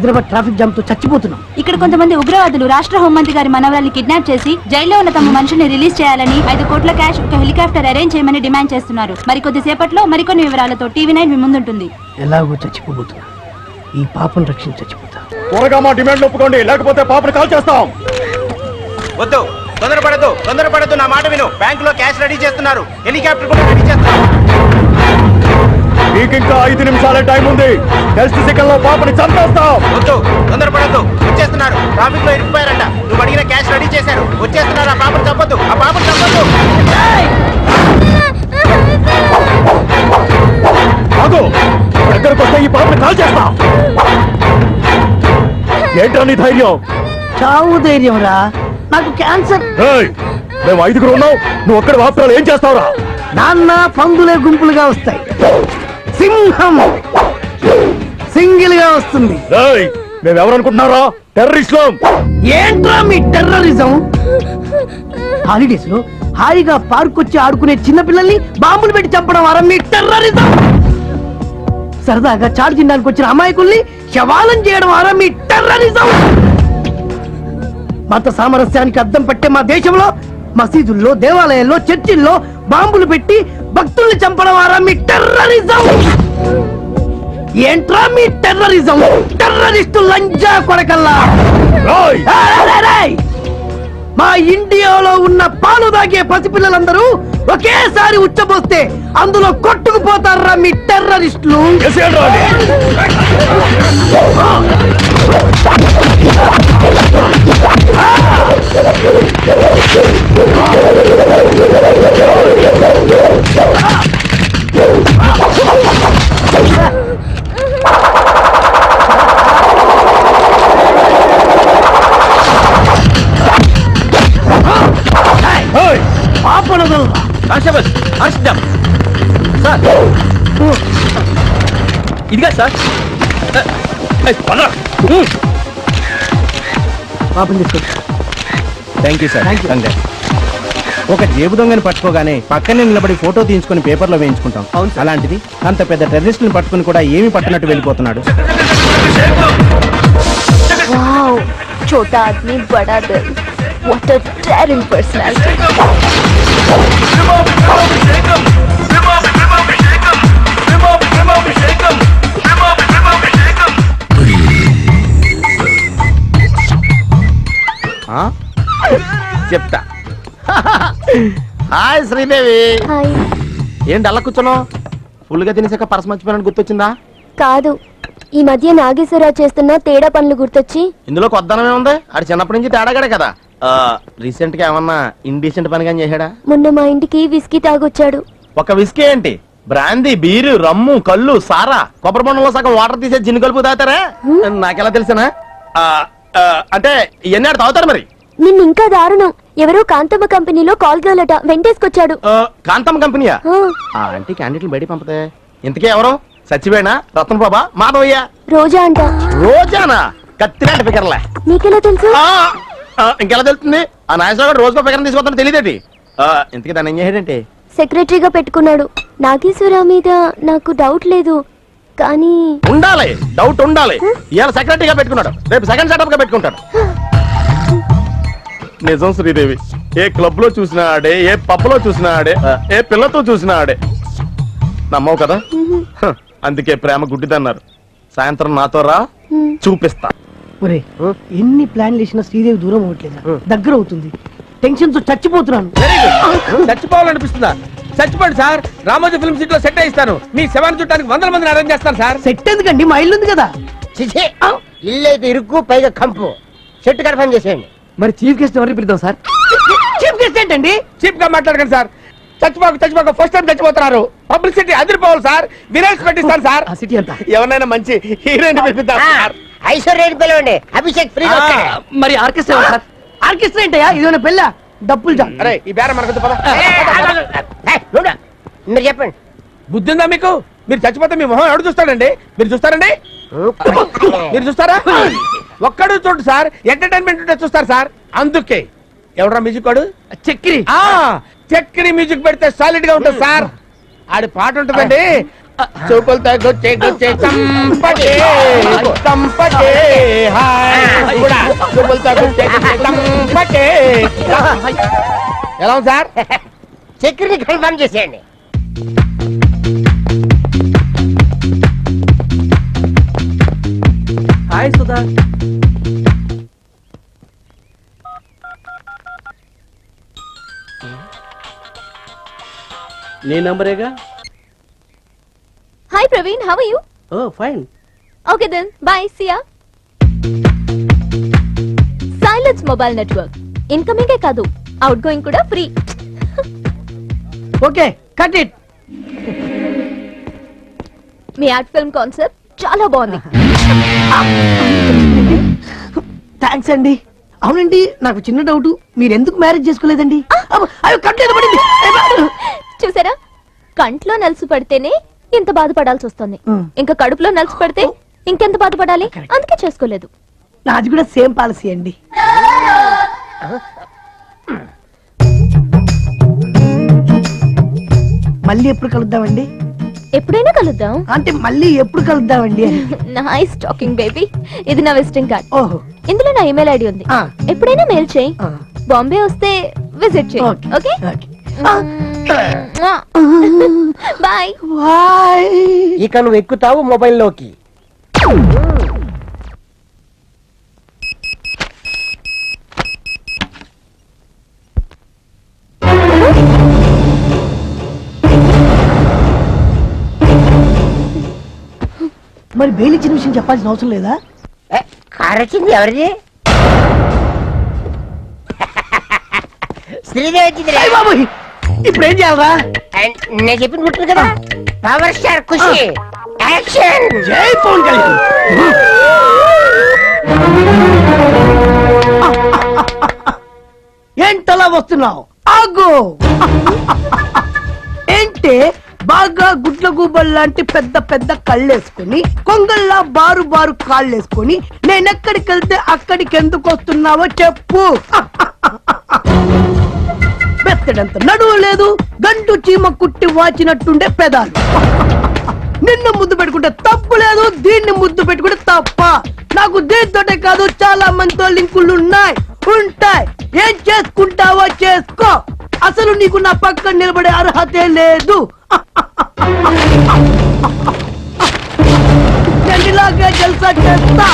Hyderabad traffic జామ్తో చచ్చిపోతున్నాం. ఇక్కడ కొంతమంది ఉగ్రవాదులు రాష్ట్ర హోంమంత్రి గారి మనవరాల్ని కిడ్నాప్ చేసి జైల్లో ఉన్న తమ మనిషిని రిలీజ్ చేయాలని ఐదు కోట్ల క్యాష్ ఒక హెలికాప్టర్ అరేంజ్ చేయమని డిమాండ్ చేస్తున్నారు. మరికొద్ది సేపట్లో మరికొన్ని వివరాలతో టీవీ నైన్ మీ ముందుంటుంది. ఎలాగో చచ్చిపోతున్నా ఈ పాపను రక్షణ చచ్చిపోతా. త్వరగా మా డిమాండ్ ఒప్పుకోండి లేకపోతే పాపని కాల్ చేస్తాం. వద్దు తొందరపడద్దు తొందరపడద్దు నా మాట విను. బ్యాంక్లో క్యాష్ రెడీ చేస్తున్నారు. హెలికాప్టర్ కూడా రెడీ చేస్తున్నారు. ఐదు నిమిషాలే టైం ఉంది. నెక్స్ట్ సెకండ్లో పాపని చంపేస్తాం. వద్దు తొందరపడద్దు. వచ్చేస్తున్నారు. ట్రాఫిక్లో ఇరుక్కుపోయారంట నువ్వు అడిగిన క్యాష్ రెడీ చేశారు. వచ్చేస్తున్నారు ఆ పాపను చంపొద్దు ఆ పాపను చంపొద్దు. కాదు దగ్గరకు వస్తే ఈ పాపని కాల్ చేస్తాం ఏంటో నీ ధైర్యం? చావు ధైర్యం రా. నాకు క్యాన్సర్ ఏయ్, మేము ఐదుగురు ఉన్నాం. నువ్వు ఒక్కడ వాస్తవాలు ఏం చేస్తావురా? నాన్న పందులే గుంపులుగా వస్తాయి. సింహం. సింగిల్గా వస్తుంది. ఏయ్, మేమెవరనుకుంటున్నారా టెర్రరిస్టులు. ఏంట్రా మీ టెర్రరిజం? హాలిడేస్లో హాయిగా పార్క్ వచ్చి ఆడుకునే చిన్న పిల్లల్ని బాంబులు పెట్టి చంపడం వారా మీ టెర్రరిజం? సరదాగా చాటు తినడానికి వచ్చిన అమాయకుల్ని శవాలం చేయడం వారా మీ టెర్రరిజం? మత సామరస్యానికి అద్దం పట్టే మా దేశంలో మసీదుల్లో దేవాలయాల్లో చర్చిల్లో బాంబులు పెట్టి భక్తుల్ని చంపడం వారా? మీ టెర్రరిజం ఏంట్రా మీ టెర్రరిజం టెర్రరిస్టు లంజా కొడకల్లా! మా ఇండియాలో ఉన్న పాలు తాగే పసిపిల్లలందరూ ఒకేసారి ఉచ్చబోస్తే అందులో కొట్టుకుపోతారా మీ టెర్రరిస్టులు పాపనదు కానిస్టేబుల్ హర్షిద్దాం సార్ ఇదిగా సార్ పాపం తీసుకో thank you sir Thank you. ఒక జేబు దొంగని పట్టుకోగానే పక్కనే నిలబడి ఫోటో తీయించుకొని పేపర్లో వేయించుకుంటాం అలాంటిది అంత పెద్ద టెర్రరిస్టుని పట్టుకుని కూడా ఏమీ పట్టినట్టు వెళ్ళిపోతున్నాడు वाओ छोटा आदमी बड़ा दिल व्हाट अ डेयरिंग पर्सनालिटी చెప్తా. హాయ్ శ్రీదేవి. ఏంటి అలా కూర్చున్నావు? ఫుల్గా తినేసాక పరస మర్చిపోయినట్టు గుర్తొచ్చిందా? కాదు ఈ మధ్య నాగేశ్వరరావు చేస్తున్న తేడా పనులు గుర్తొచ్చి ఇందులో కొద్దనమే ఉంది ఆడు చిన్నప్పటి నుంచి తేడాగాడే కదా. రీసెంట్గా ఏమన్నా ఇండీసెంట్ పని కానీ చేశాడా? మొన్న మా ఇంటికి విస్కీ తాగొచ్చాడు. ఒక విస్కీ ఏంటి? బ్రాందీ బీరు రమ్ము కళ్ళు సారా కొబ్బరి బొండంలో సగం వాటర్ తీసే జిన్ను కలుపు తాగుతారా? నాకెలా తెలిసినా? అంటే ఇవన్నీ ఆడు తాగుతారు మరి? నిన్న ఇంకా దారుణం. ఎవరో కాంతమ్మ కంపెనీలో కాల్ గర్ల్ అట వెంటేసుకొచ్చాడు. కాంతమ్మ కంపెనీయా? ఆ, ఆంటీ క్యాండిడేట్లు బయట పంపతే. ఇంతకీ ఎవరు? సచ్చివేనా రత్న బాబా మాధవయ్య? రోజా అంట. రోజానా? కత్తిలాంటి ఫిగర్లే. నీకెలా తెలుసు? ఇంకెలా తెలుస్తుంది? ఆ నాగేశ్వర గారు రోజుకో ఫిగర్ తీసుకొస్తాను తెలియదేటి? ఇంతకీ దాన్ని ఏం చేయడంటే సెక్రటరీగా పెట్టుకున్నాడు. నాగేశ్వరరావు మీద నాకు డౌట్ లేదు. కానీ ఉండాలి. డౌట్ ఉండాలి. ఇవాళ సెక్రటరీగా పెట్టుకున్నాడు. రేపు సెకండ్ సెటప్గా పెట్టుకుంటాడు. నిజం శ్రీదేవి. ఏ క్లబ్లో చూసినా ఆడే ఏ పబ్లో చూసినా ఆడే ఏ పిల్లతో చూసినా ఆడే. నమ్మవు కదా? అందుకే ప్రేమ గుడ్డిదన్నారు. సాయంత్రం నాతో రా. చూపిస్తా. ఒరే ఎన్ని ప్లాన్లు వేసినా శ్రీదేవి దూరం అవ్వట్లేదు? దగ్గర అవుతుంది. టెన్షన్తో చచ్చిపోతున్నాను చచ్చిపోవాలనిపిస్తుందా? చచ్చిపోండి సార్. రామోజీ ఫిల్మ్ సిటీ లో సెట్ ఇస్తాను మీ శవాన్ని చుట్టానికి వందల మందిని అరేంజ్ చేస్తాను సార్. సెట్ ఎందుకండి? మా ఇల్లు ఉంది కదా. చిచి ఇల్లు అయితే ఇరుక్కు పైగా కంపు. చెట్టు కన్ఫర్మ్ చేసేయండి. మరి చీఫ్ గెస్ట్ ఎవరిని పిలుద్దాం సార్? చీఫ్ గెస్ట్ ఏంటండి? చీప్గా మాట్లాడకండి సార్. చచ్చిపోక చచ్చిపోక ఫస్ట్ టైం చచ్చిపోతున్నారు. పబ్లిసిటీ అదిరిపోవాలి సార్. వినాయక్ పెట్టిస్తాను సార్. సిటీ అంతా? ఎవరినైనా మంచి హీరోయిన్ పిలిపిద్దాం సార్. ఐశ్వర్యకి పిలవండి అభిషేక్ ఫ్రీ మరి ఆర్కెస్ట్రా సార్ ఆర్కెస్ట్రా ఏంటయ్యా ఇదేమైనా పెళ్ళ జా అరే ఈ బేరం మనకు పద మీరు చెప్పండి బుద్ధి ఉందా మీకు మీరు చచ్చిపోతే మీ మొహం ఎవడు చూస్తాడండి మీరు చూస్తారండి మీరు చూస్తారా ఒక్కడు చూడు సార్ ఎంటర్టైన్మెంట్ ఉంటే చూస్తారు సార్ అందుకే ఎవడరా మ్యూజిక్ వాడు చక్రి ఆ చక్కని మ్యూజిక్ పెడితే సాలిడ్గా ఉంటుంది సార్ ఆడి పాట ఉంటుందండి చూపులతో గుచ్చే గుచ్చే చంపకే చంపకే హాయ్ కూడా చూపులతో గుచ్చే గుచ్చే చంపకే ఎలా ఉంది సార్? సెక్యూరిటీ కన్ఫర్మ్ చేసేయండి. హాయ్ సుధా నీ నంబరేగా? Hi Praveen how you oh fine okay then bye see ya silence mobile network ఇన్కమింగే కాదు. అవుట్ గోయింగ్ కూడా ఫ్రీ ఓకే కట్ ఇట్ మీ యాడ్ ఫిల్మ్ కాన్సెప్ట్ చాలా బాగుంది. థ్యాంక్స్ అండి. అవునండి నాకు చిన్న డౌట్ మీరు ఎందుకు మ్యారేజ్ చేసుకోలేదండి పడింది. బా- చూసారా? కంట్లో నలుసు పడితేనే ఇంత బాధపడాల్సి వస్తుంది. ఇంకా కడుపులో నలుసు పడితే ఇంకెంత బాధపడాలి. అందుకే చేసుకోలేదు. నాది కూడా సేమ్ పాలసీ అండి. మళ్ళీ ఎప్పుడు కలుద్దామండి? ఎప్పుడైనా కలుద్దాం. అంటే మళ్ళీ ఎప్పుడు కలుద్దామండి నైస్ టాకింగ్ బేబీ ఇది నా విజిటింగ్ కార్డ్ ఓహో. ఇందులో నా ఇమెయిల్ ఐడి ఉంది. ఎప్పుడైనా మెయిల్ చేయి. బాంబే వస్తే విజిట్ చేయి. ఓకే. బాయ్. బాయ్. ఇక నువ్వు ఎక్కుతావు మొబైల్లోకి. మరి బెయిల్ ఇచ్చిన విషయం చెప్పాల్సిన అవసరం లేదా? ఏ, కారు వచ్చింది ఎవరిది? శ్రీదేవి వచ్చింది బాబోయ్! ఇప్పుడు ఏం చేయాలరా నేను చెప్పిన గుర్తుంది కదా. పవర్ స్టార్ ఖుషి యాక్షన్ జై పవన్ కళ్యాణ్. ఏంటలా వస్తున్నావు? ఆగు. ఏంటే? బాగా గుడ్ల గూబల్ లాంటి పెద్ద పెద్ద కళ్ళేసుకుని కొంగల్లా బారు బారు కాళ్ళేసుకుని నేనెక్కడికి వెళ్తే అక్కడికి ఎందుకు వస్తున్నావో చెప్పు. బెత్తడంత నడువు లేదు. గంటు చీమ కుట్టి వాచినట్టుండే పెదాలు. నిన్ను ముద్దు పెట్టుకుంటే తప్పు లేదు దీన్ని ముద్దు పెట్టుకుంటే తప్ప. నాకు దీంతోటే కాదు చాలా మందితో లింకులు ఉన్నాయి ఉంటాయి. ఏం చేసుకుంటావో చేసుకో. అసలు నీకు నా పక్కన నిలబడే అర్హతే లేదు. ఇలాగే జల్సా చేస్తా.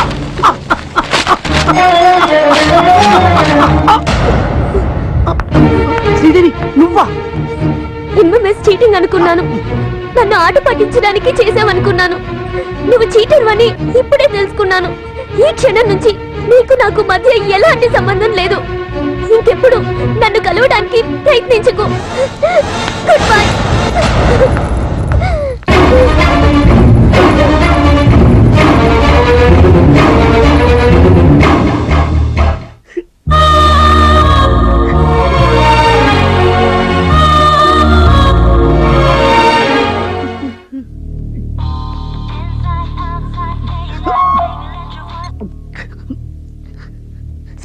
శ్రీదేవి నువ్వా? ఎంఎంఎస్ చీటింగ్ అనుకున్నాను. నన్ను ఆట పట్టించడానికి చేసావనుకున్నాను నువ్వు చీటర్ అని ఇప్పుడే తెలుసుకున్నాను. ఈ క్షణం నుంచి నీకు నాకు మధ్య ఎలాంటి సంబంధం లేదు. ఇంకెప్పుడు నన్ను కలవడానికి ప్రయత్నించకు. గుడ్ బై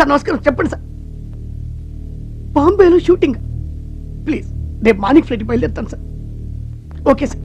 సార్ నమస్కారం. చెప్పండి సార్. బాంబేలో షూటింగ్. ప్లీజ్ రేపు మార్నింగ్ ఫ్లైట్ బయలుదేరుతాను సార్. Okay sir.